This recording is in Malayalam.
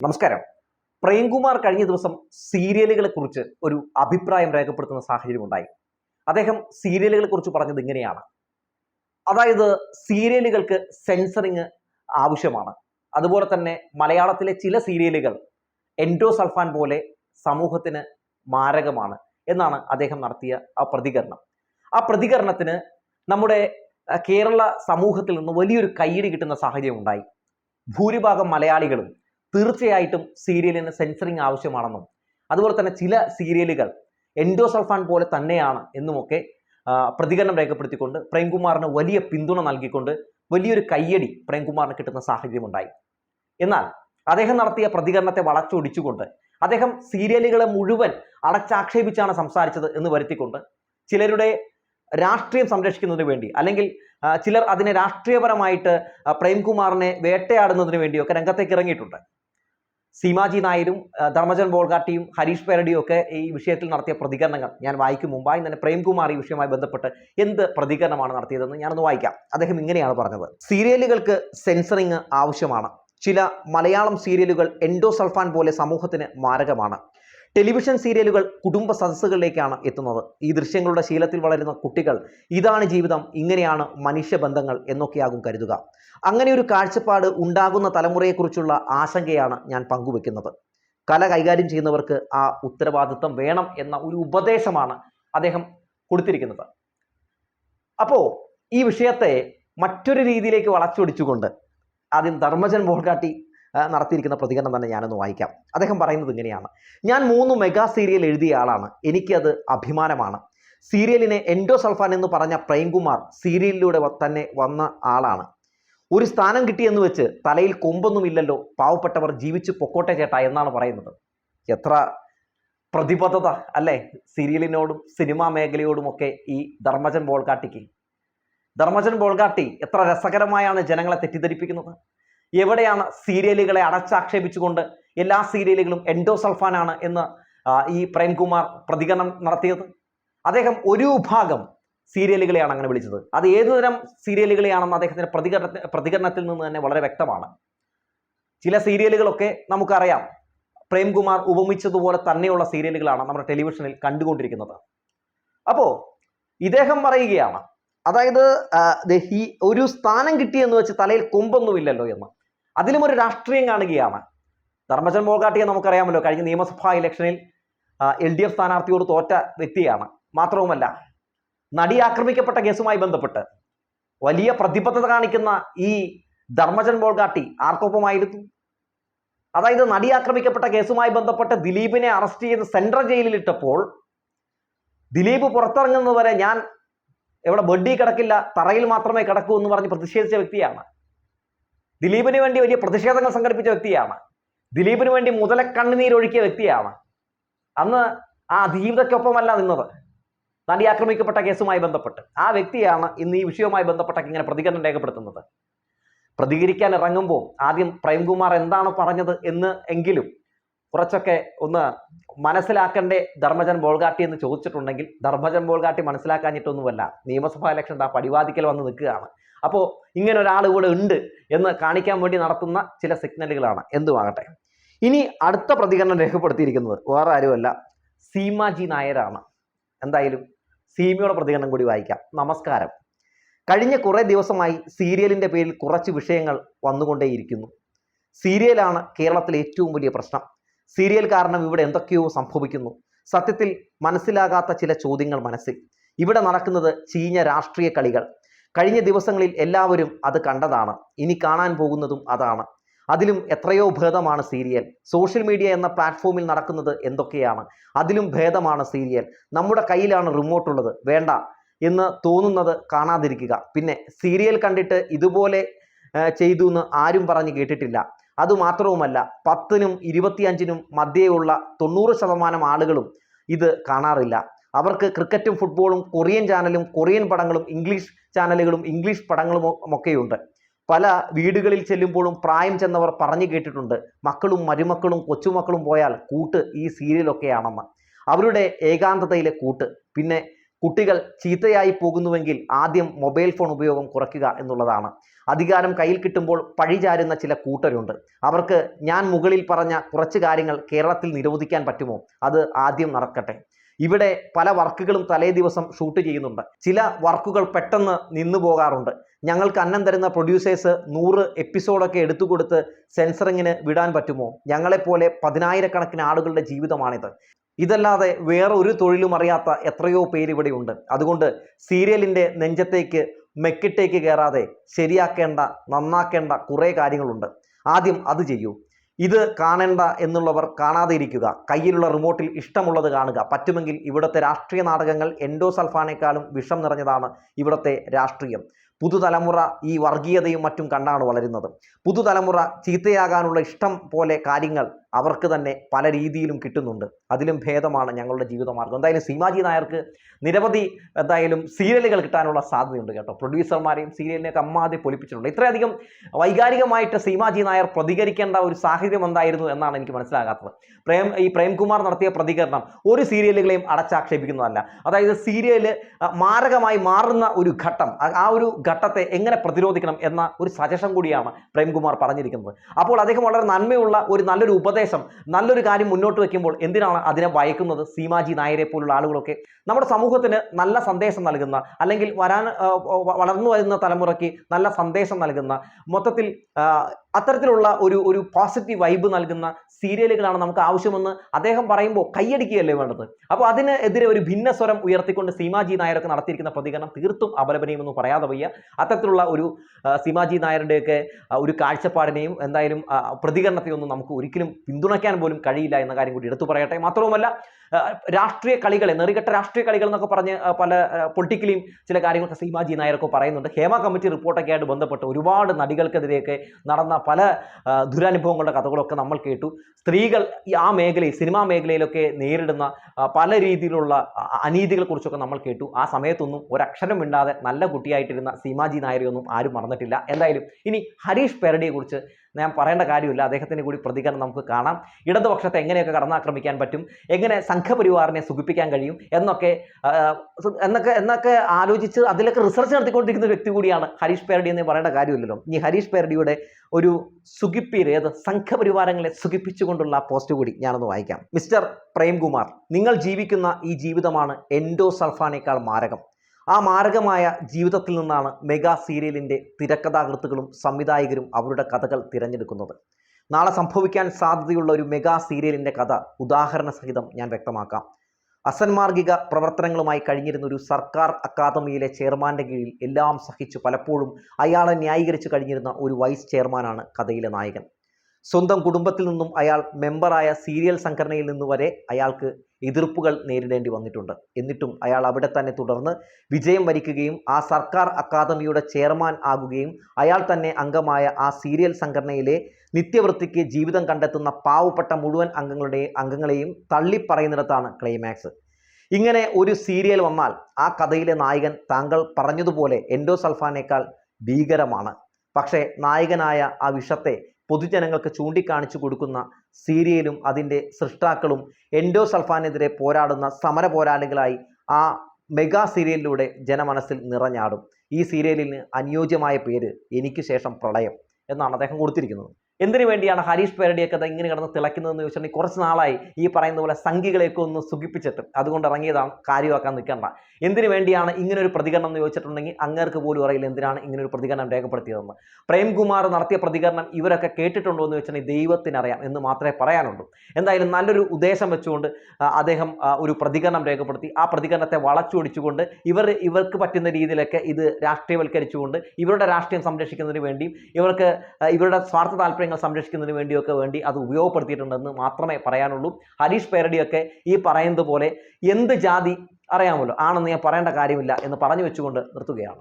നമസ്കാരം. പ്രേംകുമാർ കഴിഞ്ഞ ദിവസം സീരിയലുകളെ കുറിച്ച് ഒരു അഭിപ്രായം രേഖപ്പെടുത്തുന്ന സാഹചര്യം ഉണ്ടായി. അദ്ദേഹം സീരിയലുകളെ കുറിച്ച് പറഞ്ഞത് ഇങ്ങനെയാണ്. അതായത് സീരിയലുകൾക്ക് സെൻസറിങ് ആവശ്യമാണ്. അതുപോലെ തന്നെ മലയാളത്തിലെ ചില സീരിയലുകൾ എൻഡോസൾഫാൻ പോലെ സമൂഹത്തിന് മാരകമാണ് എന്നാണ് അദ്ദേഹം നടത്തിയ ആ പ്രതികരണം. ആ പ്രതികരണത്തിന് നമ്മുടെ കേരള സമൂഹത്തിൽ നിന്ന് വലിയൊരു കയ്യടി കിട്ടുന്ന സാഹചര്യം ഉണ്ടായി. ഭൂരിഭാഗം മലയാളികളും തീർച്ചയായിട്ടും സീരിയലിന് സെൻസറിങ് ആവശ്യമാണെന്നും അതുപോലെ തന്നെ ചില സീരിയലുകൾ എൻഡോസൾഫാൻ പോലെ തന്നെയാണ് എന്നുമൊക്കെ പ്രതികരണം രേഖപ്പെടുത്തിക്കൊണ്ട് പ്രേംകുമാറിന് വലിയ പിന്തുണ നൽകിക്കൊണ്ട് വലിയൊരു കയ്യടി പ്രേംകുമാറിന് കിട്ടുന്ന സാഹചര്യമുണ്ടായി. എന്നാൽ അദ്ദേഹം നടത്തിയ പ്രതികരണത്തെ വളച്ചൊടിച്ചുകൊണ്ട് അദ്ദേഹം സീരിയലുകളെ മുഴുവൻ അടച്ചാക്ഷേപിച്ചാണ് സംസാരിച്ചത് എന്ന് വരുത്തിക്കൊണ്ട് ചിലരുടെ രാഷ്ട്രീയം സംരക്ഷിക്കുന്നതിന് വേണ്ടി അല്ലെങ്കിൽ ചിലർ അതിനെ രാഷ്ട്രീയപരമായിട്ട് പ്രേംകുമാറിനെ വേട്ടയാടുന്നതിന് വേണ്ടിയൊക്കെ രംഗത്തേക്ക് ഇറങ്ങിയിട്ടുണ്ട്. സീമാജി നായരും ധർമ്മജൻ ബോൾഗാട്ടിയും ഹരീഷ് പേരടിയും ഒക്കെ ഈ വിഷയത്തിൽ നടത്തിയ പ്രതികരണങ്ങൾ ഞാൻ വായിക്കും. മുമ്പായി തന്നെ പ്രേംകുമാർ ഈ വിഷയവുമായി ബന്ധപ്പെട്ട് എന്ത് പ്രതികരണമാണ് നടത്തിയതെന്ന് ഞാനൊന്ന് വായിക്കാം. അദ്ദേഹം ഇങ്ങനെയാണ് പറഞ്ഞത്. സീരിയലുകൾക്ക് സെൻസറിങ് ആവശ്യമാണ്. ചില മലയാളം സീരിയലുകൾ എൻഡോസൾഫാൻ പോലെ സമൂഹത്തിന് മാരകമാണ്. ടെലിവിഷൻ സീരിയലുകൾ കുടുംബ സദസ്സുകളിലേക്കാണ് എത്തുന്നത്. ഈ ദൃശ്യങ്ങളുടെ ശീലത്തിൽ വളരുന്ന കുട്ടികൾ ഇതാണ് ജീവിതം ഇങ്ങനെയാണ് മനുഷ്യബന്ധങ്ങൾ എന്നൊക്കെയാകും കരുതുക. അങ്ങനെ ഒരു കാഴ്ചപ്പാട് ഉണ്ടാകുന്ന തലമുറയെക്കുറിച്ചുള്ള ആശങ്കയാണ് ഞാൻ പങ്കുവെക്കുന്നത്. കല കൈകാര്യം ചെയ്യുന്നവർക്ക് ആ ഉത്തരവാദിത്വം വേണം എന്ന ഒരു ഉപദേശമാണ് അദ്ദേഹം കൊടുത്തിരിക്കുന്നത്. അപ്പോൾ ഈ വിഷയത്തെ മറ്റൊരു രീതിയിലേക്ക് വളച്ചൊടിച്ചുകൊണ്ട് ആദ്യം ധർമ്മജൻ ബോൾഗാട്ടി നടത്തിയിരിക്കുന്ന പ്രതികരണം തന്നെ ഞാനൊന്ന് വായിക്കാം. അദ്ദേഹം പറയുന്നത് ഇങ്ങനെയാണ്. ഞാൻ മൂന്ന് മെഗാ സീരിയൽ എഴുതിയ ആളാണ്. എനിക്കത് അഭിമാനമാണ്. സീരിയലിനെ എൻഡോ സൾഫാൻ എന്ന് പറഞ്ഞ പ്രേംകുമാർ സീരിയലിലൂടെ തന്നെ വന്ന ആളാണ്. ഒരു സ്ഥാനം കിട്ടിയെന്ന് വെച്ച് തലയിൽ കൊമ്പൊന്നുമില്ലല്ലോ പാവപ്പെട്ടവർ ജീവിച്ച് പൊക്കോട്ടെ ചേട്ടാ എന്നാണ് പറയുന്നത്. എത്ര പ്രതിബദ്ധത അല്ലേ? സീരിയലിനോടും സിനിമാ മേഖലയോടുമൊക്കെ ഈ ധർമ്മജൻ ബോൾഗാട്ടിക്ക്. ധർമ്മജൻ ബോൾഗാട്ടി എത്ര രസകരമായാണ് ജനങ്ങളെ തെറ്റിദ്ധരിപ്പിക്കുന്നത്. എവിടെയാണ് സീരിയലുകളെ അടച്ചാക്ഷേപിച്ചുകൊണ്ട് എല്ലാ സീരിയലുകളും എൻഡോസൾഫാനാണ് എന്ന് ഈ പ്രേംകുമാർ പ്രതികരണം നടത്തിയത്? അദ്ദേഹം ഒരു വിഭാഗം സീരിയലുകളെയാണ് അങ്ങനെ വിളിച്ചത്. അത് ഏതുതരം സീരിയലുകളെയാണെന്ന് അദ്ദേഹത്തിന്റെ പ്രതികരണ പ്രതികരണത്തിൽ നിന്ന് തന്നെ വളരെ വ്യക്തമാണ്. ചില സീരിയലുകളൊക്കെ നമുക്കറിയാം. പ്രേംകുമാർ ഉപമിച്ചതുപോലെ തന്നെയുള്ള സീരിയലുകളാണ് നമ്മുടെ ടെലിവിഷനിൽ കണ്ടുകൊണ്ടിരിക്കുന്നത്. അപ്പോൾ ഇദ്ദേഹം പറയുകയാണ് അതായത് ഒരു സ്ഥാനം കിട്ടിയെന്ന് വെച്ച് തലയിൽ കൊമ്പൊന്നുമില്ലല്ലോ എന്ന്. അതിലും ഒരു രാഷ്ട്രീയം കാണുകയാണ്. ധർമ്മജൻ മോൾഗാട്ടിയെ നമുക്കറിയാമല്ലോ കഴിഞ്ഞ നിയമസഭാ ഇലക്ഷനിൽ എൽ ഡി എഫ് സ്ഥാനാർത്ഥിയോട് തോറ്റ വ്യക്തിയാണ്. മാത്രവുമല്ല നടി ആക്രമിക്കപ്പെട്ട കേസുമായി ബന്ധപ്പെട്ട് വലിയ പ്രതിബദ്ധത കാണിക്കുന്ന ഈ ധർമ്മജൻ മോൾഗാട്ടി ആർക്കൊപ്പമായിരുന്നു? അതായത് നടി ആക്രമിക്കപ്പെട്ട കേസുമായി ബന്ധപ്പെട്ട് ദിലീപിനെ അറസ്റ്റ് ചെയ്ത് സെൻട്രൽ ജയിലിൽ ഇട്ടപ്പോൾ ദിലീപ് പുറത്തിറങ്ങുന്നതുവരെ ഞാൻ എവിടെ ബെഡി കിടക്കില്ല തറയിൽ മാത്രമേ കിടക്കൂ എന്ന് പറഞ്ഞ് പ്രതിഷേധിച്ച വ്യക്തിയാണ്. ദിലീപിന് വേണ്ടി വലിയ പ്രതിഷേധങ്ങൾ സംഘടിപ്പിച്ച വ്യക്തിയാണ്. ദിലീപിന് വേണ്ടി മുതലക്കണ്ണുനീരൊഴുക്കിയ വ്യക്തിയാണ്. അന്ന് ആ ജീവിതക്കൊപ്പമല്ല നിന്നത്. നടി ആക്രമിക്കപ്പെട്ട കേസുമായി ബന്ധപ്പെട്ട്. ആ വ്യക്തിയാണ് ഇന്ന് ഈ വിഷയവുമായി ബന്ധപ്പെട്ടൊക്കെ ഇങ്ങനെ പ്രതികരണം രേഖപ്പെടുത്തുന്നത്. പ്രതികരിക്കാൻ ഇറങ്ങുമ്പോൾ ആദ്യം പ്രേംകുമാർ എന്താണ് പറഞ്ഞത് എന്ന് എങ്കിലും കുറച്ചൊക്കെ ഒന്ന് മനസ്സിലാക്കണ്ടേ ധർമ്മജൻ ബോൾഗാട്ടി എന്ന് ചോദിച്ചിട്ടുണ്ടെങ്കിൽ ധർമ്മജൻ ബോൾഗാട്ടി മനസ്സിലാക്കാഞ്ഞിട്ടൊന്നുമല്ല. നിയമസഭാ ഇലക്ഷൻ ആ പടിവാദിക്കൽ വന്ന് നിൽക്കുകയാണ്. അപ്പോൾ ഇങ്ങനെ ഒരാൾ ഇവിടെ ഉണ്ട് എന്ന് കാണിക്കാൻ വേണ്ടി നടത്തുന്ന ചില സിഗ്നലുകളാണ്. എന്തുമാകട്ടെ. ഇനി അടുത്ത പ്രതികരണം രേഖപ്പെടുത്തിയിരിക്കുന്നത് വേറെ ആരുമല്ല സീമാജി നായരാണ്. എന്തായാലും സീമയുടെ പ്രതികരണം കൂടി വായിക്കാം. നമസ്കാരം. കഴിഞ്ഞ കുറേ ദിവസമായി സീരിയലിന്റെ പേരിൽ കുറച്ച് വിഷയങ്ങൾ വന്നുകൊണ്ടേയിരിക്കുന്നു. സീരിയലാണ് കേരളത്തിലെ ഏറ്റവും വലിയ പ്രശ്നം. സീരിയൽ കാരണം ഇവിടെ എന്തൊക്കെയോ സംഭവിക്കുന്നു. സത്യത്തിൽ മനസ്സിലാകാത്ത ചില ചോദ്യങ്ങൾ മനസ്സിൽ. ഇവിടെ നടക്കുന്നത് ചീഞ്ഞ രാഷ്ട്രീയ കളികൾ. കഴിഞ്ഞ ദിവസങ്ങളിൽ എല്ലാവരും അത് കണ്ടതാണ്. ഇനി കാണാൻ പോകുന്നതും അതാണ്. അതിലും എത്രയോ ഭേദമാണ് സീരിയൽ. സോഷ്യൽ മീഡിയ എന്ന പ്ലാറ്റ്ഫോമിൽ നടക്കുന്നത് എന്തൊക്കെയാണ്? അതിലും ഭേദമാണ് സീരിയൽ. നമ്മുടെ കയ്യിലാണ് റിമോട്ട് ഉള്ളത് വേണ്ട എന്ന് തോന്നുന്നത് കാണാതിരിക്കുക. പിന്നെ സീരിയൽ കണ്ടിട്ട് ഇതുപോലെ ചെയ്തു എന്ന് ആരും പറഞ്ഞ് കേട്ടിട്ടില്ല. അതുമാത്രവുമല്ല പത്തിനും ഇരുപത്തിയഞ്ചിനും മധ്യേയുള്ള തൊണ്ണൂറ് ശതമാനം ആളുകളും ഇത് കാണാറില്ല. അവർക്ക് ക്രിക്കറ്റും ഫുട്ബോളും കൊറിയൻ ചാനലും കൊറിയൻ പടങ്ങളും ഇംഗ്ലീഷ് ചാനലുകളും ഇംഗ്ലീഷ് പടങ്ങളും ഒക്കെയുണ്ട് പല വീടുകളിൽ ചെല്ലുമ്പോഴും പ്രായം ചെന്നവർ പറഞ്ഞു കേട്ടിട്ടുണ്ട് മക്കളും മരുമക്കളും കൊച്ചുമക്കളും പോയാൽ കൂട്ട് ഈ സീരിയലൊക്കെയാണെന്ന്. അവരുടെ ഏകാന്തതയിലെ കൂട്ട്. പിന്നെ കുട്ടികൾ ചീത്തയായി പോകുന്നുവെങ്കിൽ ആദ്യം മൊബൈൽ ഫോൺ ഉപയോഗം കുറയ്ക്കുക എന്നുള്ളതാണ്. അധികാരം കയ്യിൽ കിട്ടുമ്പോൾ പഴിചാരുന്ന ചില കൂട്ടരുണ്ട്. അവർക്ക് ഞാൻ മുകളിൽ പറഞ്ഞ കുറച്ച് കാര്യങ്ങൾ കേരളത്തിൽ നിരോധിക്കാൻ പറ്റുമോ? അത് ആദ്യം നടക്കട്ടെ. ഇവിടെ പല വർക്കുകളും തലേ ദിവസം ഷൂട്ട് ചെയ്യുന്നുണ്ട്. ചില വർക്കുകൾ പെട്ടെന്ന് നിന്നു പോകാറുണ്ട്. ഞങ്ങൾക്ക് അന്നം തരുന്ന പ്രൊഡ്യൂസേഴ്സ് നൂറ് എപ്പിസോഡൊക്കെ എടുത്തു കൊടുത്ത് സെൻസറിങ്ങിന് വിടാൻ പറ്റുമോ? ഞങ്ങളെപ്പോലെ പതിനായിരക്കണക്കിന് ആളുകളുടെ ജീവിതമാണിത്. ഇതല്ലാതെ വേറെ ഒരു തൊഴിലും അറിയാത്ത എത്രയോ പേര് ഇവിടെയുണ്ട് അതുകൊണ്ട് സീരിയലിന്റെ നെഞ്ചത്തേക്ക് മെക്കിട്ടേക്ക് കയറാതെ ശരിയാക്കേണ്ട നന്നാക്കേണ്ട കുറേ കാര്യങ്ങളുണ്ട്. ആദ്യം അത് ചെയ്യൂ. ഇത് കാണേണ്ട എന്നുള്ളവർ കാണാതെ ഇരിക്കുക കയ്യിലുള്ള റിമോട്ടിൽ ഇഷ്ടമുള്ളത് കാണുക. പറ്റുമെങ്കിൽ ഇവിടുത്തെ രാഷ്ട്രീയ നാടകങ്ങൾ എൻഡോസൾഫാനേക്കാളും വിഷം നിറഞ്ഞതാണ് ഇവിടുത്തെ രാഷ്ട്രീയം. പുതുതലമുറ ഈ വർഗീയതയും മറ്റും കണ്ടാണ് വളരുന്നത്. പുതുതലമുറ ചീത്തയാകാനുള്ള ഇഷ്ടം പോലെ കാര്യങ്ങൾ അവർക്ക് തന്നെ പല രീതിയിലും കിട്ടുന്നുണ്ട്. അതിലും ഭേദമാണ് ഞങ്ങളുടെ ജീവിതമാർഗം. എന്തായാലും സീമാജി നായർക്ക് നിരവധി എന്തായാലും സീരിയലുകൾ കിട്ടാനുള്ള സാധ്യതയുണ്ട് കേട്ടോ. പ്രൊഡ്യൂസർമാരെയും സീരിയലിനെയൊക്കെ അമ്മാതി പൊലിപ്പിച്ചിട്ടുണ്ട്. ഇത്രയധികം വൈകാരികമായിട്ട് സീമാജി നായർ പ്രതികരിക്കേണ്ട ഒരു സാഹചര്യം എന്തായിരുന്നു എന്നാണ് എനിക്ക് മനസ്സിലാകാത്തത്. പ്രേം ഈ പ്രേംകുമാർ നടത്തിയ പ്രതികരണം ഒരു സീരിയലുകളെയും അടച്ചാക്ഷേപിക്കുന്നതല്ല. അതായത് സീരിയൽ മാരകമായി മാറുന്ന ഒരു ഘട്ടം ആ- ഒരു ഘട്ടത്തെ എങ്ങനെ പ്രതിരോധിക്കണം എന്ന ഒരു സജഷൻ കൂടിയാണ് പ്രേംകുമാർ പറഞ്ഞിരിക്കുന്നത്. അപ്പോൾ അദ്ദേഹം വളരെ നന്മയുള്ള ഒരു നല്ലൊരു ഉപദേശം നല്ലൊരു കാര്യം മുന്നോട്ട് വയ്ക്കുമ്പോൾ എന്തിനാണ് അതിനെ ഭയക്കുന്നത് സീമാജി നായരെ പോലുള്ള ആളുകളൊക്കെ നമ്മുടെ സമൂഹത്തിന് നല്ല സന്ദേശം നൽകുന്ന അല്ലെങ്കിൽ വരാൻ വളർന്നു വരുന്ന തലമുറയ്ക്ക് നല്ല സന്ദേശം നൽകുന്ന മൊത്തത്തിൽ അത്തരത്തിലുള്ള ഒരു ഒരു പോസിറ്റീവ് വൈബ് നൽകുന്ന സീരിയലുകളാണ് നമുക്ക് ആവശ്യമെന്ന് അദ്ദേഹം പറയുമ്പോൾ കൈയടിക്കുകയല്ലേ വേണ്ടത്? അപ്പോൾ അതിനെതിരെ ഒരു ഭിന്ന സ്വരം ഉയർത്തിക്കൊണ്ട് സീമാജി നായരൊക്കെ നടത്തിയിരിക്കുന്ന പ്രതികരണം തീർത്തും അപലപനീയമെന്ന് പറയാതെ വയ്യ. അത്തരത്തിലുള്ള ഒരു സിമാജി നായരുടെയൊക്കെ ഒരു കാഴ്ചപ്പാടിനെയും എന്തായാലും പ്രതികരണത്തെയൊന്നും നമുക്ക് ഒരിക്കലും പിന്തുണയ്ക്കാൻ പോലും കഴിയില്ല എന്ന കാര്യം കൂടി എടുത്തു പറയട്ടെ. മാത്രവുമല്ല രാഷ്ട്രീയ കളികളെ നെറികെട്ട രാഷ്ട്രീയ കളികൾ എന്നൊക്കെ പറഞ്ഞ് പല പൊളിറ്റിക്കലിയും ചില കാര്യങ്ങളൊക്കെ സീമാജി നായരൊക്കെ പറയുന്നുണ്ട്. ഹേമ കമ്മിറ്റി റിപ്പോർട്ടൊക്കെ ആയിട്ട് ബന്ധപ്പെട്ട് ഒരുപാട് നടികൾക്കെതിരെയൊക്കെ നടന്ന പല ദുരനുഭവങ്ങളുടെ കഥകളൊക്കെ നമ്മൾ കേട്ടു. സ്ത്രീകൾ ആ മേഖലയിൽ സിനിമാ മേഖലയിലൊക്കെ നേരിടുന്ന പല രീതിയിലുള്ള അനീതികളെക്കുറിച്ചൊക്കെ നമ്മൾ കേട്ടു. ആ സമയത്തൊന്നും ഒരക്ഷരം മിണ്ടാതെ നല്ല കുട്ടിയായിട്ടിരുന്ന സീമാജി നായരെയൊന്നും ആരും മറന്നിട്ടില്ല. എന്തായാലും ഇനി ഹരീഷ് പെരടിയെ കുറിച്ച് ഞാൻ പറയേണ്ട കാര്യമില്ല. അദ്ദേഹത്തിന്റെ കൂടി പ്രതികരണം നമുക്ക് കാണാം. ഇടതുപക്ഷത്തെ എങ്ങനെയൊക്കെ കടന്നാക്രമിക്കാൻ പറ്റും? എങ്ങനെ സംഘപരിവാറിനെ സുഖിപ്പിക്കാൻ കഴിയും? എന്നൊക്കെ എന്നൊക്കെ എന്നൊക്കെ ആലോചിച്ച് അതിലൊക്കെ റിസർച്ച് നടത്തിക്കൊണ്ടിരിക്കുന്ന വ്യക്തി കൂടിയാണ് ഹരീഷ് പേരടി എന്ന് പറയേണ്ട കാര്യമില്ലല്ലോ. ഈ ഹരീഷ് പേരടിയുടെ ഒരു സുഖിപ്പീര് ഏത് സംഘപരിവാരങ്ങളെ സുഖിപ്പിച്ചുകൊണ്ടുള്ള പോസ്റ്റ് കൂടി ഞാനൊന്ന് വായിക്കാം. മിസ്റ്റർ പ്രേംകുമാർ നിങ്ങൾ ജീവിക്കുന്ന ഈ ജീവിതമാണ് എൻഡോസൾഫാനേക്കാൾ മാരകം. ആ മാരകമായ ജീവിതത്തിൽ നിന്നാണ് മെഗാ സീരിയലിന്റെ തിരക്കഥാകൃത്തുക്കളും സംവിധായകരും അവരുടെ കഥകൾ തിരഞ്ഞെടുക്കുന്നത്. നാളെ സംഭവിക്കാൻ സാധ്യതയുള്ള ഒരു മെഗാ സീരിയലിന്റെ കഥ ഉദാഹരണ സഹിതം ഞാൻ വ്യക്തമാക്കാം. അസന്മാർഗിക പ്രവർത്തനങ്ങളുമായി കഴിഞ്ഞിരുന്ന ഒരു സർക്കാർ അക്കാദമിയിലെ ചെയർമാന്റെ കീഴിൽ എല്ലാം സഹിച്ചു പലപ്പോഴും അയാളെ ന്യായീകരിച്ചു കഴിഞ്ഞിരുന്ന ഒരു വൈസ് ചെയർമാനാണ് കഥയിലെ നായകൻ. സ്വന്തം കുടുംബത്തിൽ നിന്നും അയാൾ മെമ്പറായ സീരിയൽ സംഘടനയിൽ നിന്ന് വരെ അയാൾക്ക് എതിർപ്പുകൾ നേരിടേണ്ടി വന്നിട്ടുണ്ട്. എന്നിട്ടും അയാൾ അവിടെ തന്നെ തുടർന്ന് വിജയം വരിക്കുകയും ആ സർക്കാർ അക്കാദമിയുടെ ചെയർമാൻ ആകുകയും അയാൾ തന്നെ അംഗമായ ആ സീരിയൽ സംഘടനയിലെ നിത്യവൃത്തിക്ക് ജീവിതം കണ്ടെത്തുന്ന പാവപ്പെട്ട മുഴുവൻ അംഗങ്ങളുടെ അംഗങ്ങളെയും തള്ളിപ്പറയുന്നിടത്താണ് ക്ലൈമാക്സ് ഇങ്ങനെ ഒരു സീരിയൽ വന്നാൽ ആ കഥയിലെ നായകൻ താങ്കൾ പറഞ്ഞതുപോലെ എൻഡോസൾഫാനേക്കാൾ ഭീകരമാണ്. പക്ഷേ നായകനായ ആ വിഷത്തെ പൊതുജനങ്ങൾക്ക് ചൂണ്ടിക്കാണിച്ചു കൊടുക്കുന്ന സീരിയലും അതിന്റെ സൃഷ്ടാക്കളും എൻഡോ സൽഫാനെതിരെ പോരാടുന്ന സമര പോരാളികളായി ആ മെഗാ സീരിയലിലൂടെ ജനമനസ്സിൽ നിറഞ്ഞാടും. ഈ സീരിയലിന് അനുയോജ്യമായ പേര് എനിക്ക് ശേഷം പ്രളയം എന്നാണ് അദ്ദേഹം കൊടുത്തിരിക്കുന്നത്. എന്തിനു വേണ്ടിയാണ് ഹരീഷ് പേരടിയൊക്കെ ഇങ്ങനെ കിടന്ന് തിളക്കുന്നതെന്ന് ചോദിച്ചിട്ടുണ്ടെങ്കിൽ കുറച്ച് നാളായി ഈ പറയുന്ന പോലെ സംഘികളെയൊക്കെ ഒന്ന് സുഖിപ്പിച്ചിട്ട് അതുകൊണ്ട് ഇറങ്ങിയതാണ് കാര്യമാക്കാൻ നിൽക്കേണ്ട. എന്തിനു വേണ്ടിയാണ് ഇങ്ങനെ ഒരു പ്രതികരണം എന്ന് ചോദിച്ചിട്ടുണ്ടെങ്കിൽ അങ്ങേർക്ക് പോലും അറിയില്ല എന്തിനാണ് ഇങ്ങനെ ഒരു പ്രതികരണം രേഖപ്പെടുത്തിയതെന്ന്. പ്രേംകുമാർ നടത്തിയ പ്രതികരണം ഇവരൊക്കെ കേട്ടിട്ടുണ്ടോ എന്ന് വെച്ചിട്ടുണ്ടെങ്കിൽ ദൈവത്തിനറിയാം എന്ന് മാത്രമേ പറയാനുള്ളൂ. എന്തായാലും നല്ലൊരു ഉദ്ദേശം വെച്ചുകൊണ്ട് അദ്ദേഹം ഒരു പ്രതികരണം രേഖപ്പെടുത്തി. ആ പ്രതികരണത്തെ വളച്ചൊടിച്ചുകൊണ്ട് ഇവർ ഇവർക്ക് പറ്റുന്ന രീതിയിലൊക്കെ ഇത് രാഷ്ട്രീയവൽക്കരിച്ചുകൊണ്ട് ഇവരുടെ രാഷ്ട്രീയം സംരക്ഷിക്കുന്നതിന് വേണ്ടിയും ഇവർക്ക് ഇവരുടെ സ്വാർത്ഥ താല്പര്യങ്ങൾ സംരക്ഷിക്കുന്നതിന് വേണ്ടിയൊക്കെ വേണ്ടി അത് ഉപയോഗപ്പെടുത്തിയിട്ടുണ്ടെന്ന് മാത്രമേ പറയാനുള്ളൂ. ഹരീഷ് പേരടിയൊക്കെ ഈ പറയുന്നത് പോലെ എന്ത് ജാതി അറിയാമല്ലോ. ആണെന്ന് ഞാൻ പറയേണ്ട കാര്യമില്ല എന്ന് പറഞ്ഞു വെച്ചുകൊണ്ട് നിർത്തുകയാണ്.